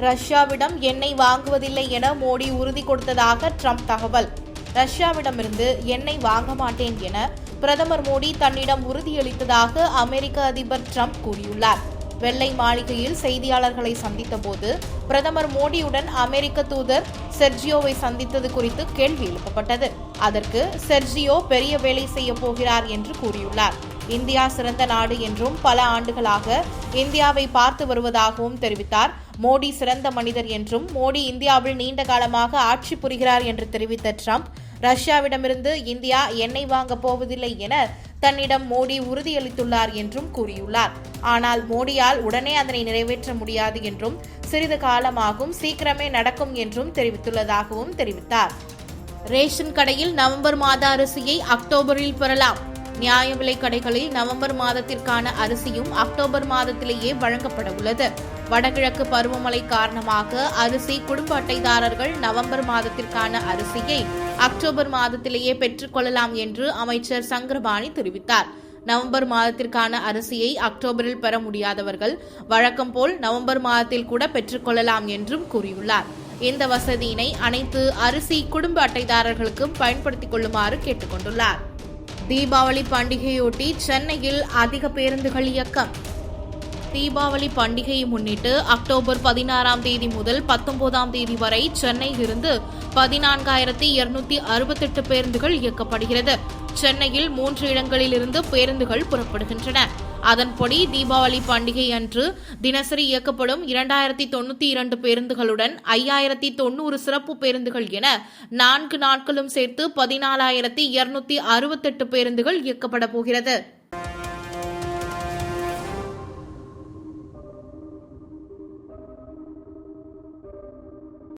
ரஷ்யாவிடம் எண்ணெய் வாங்குவதில்லை என மோடி உறுதி கொடுத்ததாக ட்ரம்ப் தகவல். ரஷ்யாவிடமிருந்து எண்ணெய் வாங்க மாட்டேன் என பிரதமர் மோடி தன்னிடம் உறுதியளித்ததாக அமெரிக்க அதிபர் ட்ரம்ப் கூறியுள்ளார். வெள்ளை மாளிகையில் செய்தியாளர்களை சந்தித்தபோது பிரதமர் மோடியுடன் அமெரிக்க தூதர் செர்ஜியோவை சந்தித்தது குறித்து கேள்வி எழுப்பப்பட்டது. அதற்கு செர்ஜியோ பெரிய வேலை செய்ய போகிறார் என்று கூறியுள்ளார். இந்தியா சிறந்த நாடு என்றும் பல ஆண்டுகளாக இந்தியாவை பார்த்து வருவதாகவும் தெரிவித்தார் மோடி சிறந்த மனிதர் என்றும் மோடி இந்தியாவில் நீண்ட காலமாக ஆட்சி புரிகிறார் என்று தெரிவித்த ட்ரம்ப் ரஷ்யாவிடமிருந்து இந்தியா எண்ணெய் வாங்கப் போவதில்லை என தன்னிடம் மோடி உறுதியளித்துள்ளார் என்றும் கூறியுள்ளார். ஆனால் மோடியால் உடனே அதனை நிறைவேற்ற முடியாது என்றும் சிறிது காலமாகும் சீக்கிரமே நடக்கும் என்றும் தெரிவித்துள்ளதாகவும் தெரிவித்தார். ரேஷன் கடையில் நவம்பர் மாத அரிசியை அக்டோபரில் பெறலாம். நியாய விலை கடைகளில் நவம்பர் மாதத்திற்கான அரிசியும் அக்டோபர் மாதத்திலேயே வழங்கப்பட உள்ளது. வடகிழக்கு பருவமழை காரணமாக அரிசி குடும்ப அட்டைதாரர்கள் நவம்பர் மாதத்திற்கான அரிசியை அக்டோபர் மாதத்திலேயே பெற்றுக்கொள்ளலாம் என்று அமைச்சர் சங்கரபாணி தெரிவித்தார். நவம்பர் மாதத்திற்கான அரிசியை அக்டோபரில் பெற முடியாதவர்கள் வழக்கம் போல் நவம்பர் மாதத்தில் கூட பெற்றுக்கொள்ளலாம் என்றும் கூறியுள்ளார். இந்த வசதியினை அனைத்து அரிசி குடும்ப அட்டைதாரர்களுக்கும் பயன்படுத்திக் கொள்ளுமாறு கேட்டுக்கொண்டுள்ளார். தீபாவளி பண்டிகையொட்டி சென்னையில் அதிக பேருந்துகள் இயக்கம். தீபாவளி பண்டிகையை முன்னிட்டு அக்டோபர் பதினாறாம் தேதி முதல் பத்தொன்பதாம் தேதி வரை சென்னையிலிருந்து பதினான்காயிரத்தி இருநூத்தி அறுபத்தெட்டு பேருந்துகள் இயக்கப்படுகிறது. சென்னையில் மூன்று இடங்களிலிருந்து பேருந்துகள் புறப்படுகின்றன. அதன்படி தீபாவளி பண்டிகை அன்று தினசரி இயக்கப்படும் இரண்டாயிரத்தி தொண்ணூத்தி இரண்டு பேருந்துகளுடன் ஐயாயிரத்தி தொண்ணூறு சிறப்பு பேருந்துகள் என நான்கு நாட்களும் சேர்த்து பதினாலாயிரத்தி இருநூத்தி அறுபத்தெட்டு பேருந்துகள் இயக்கப்பட போகிறது.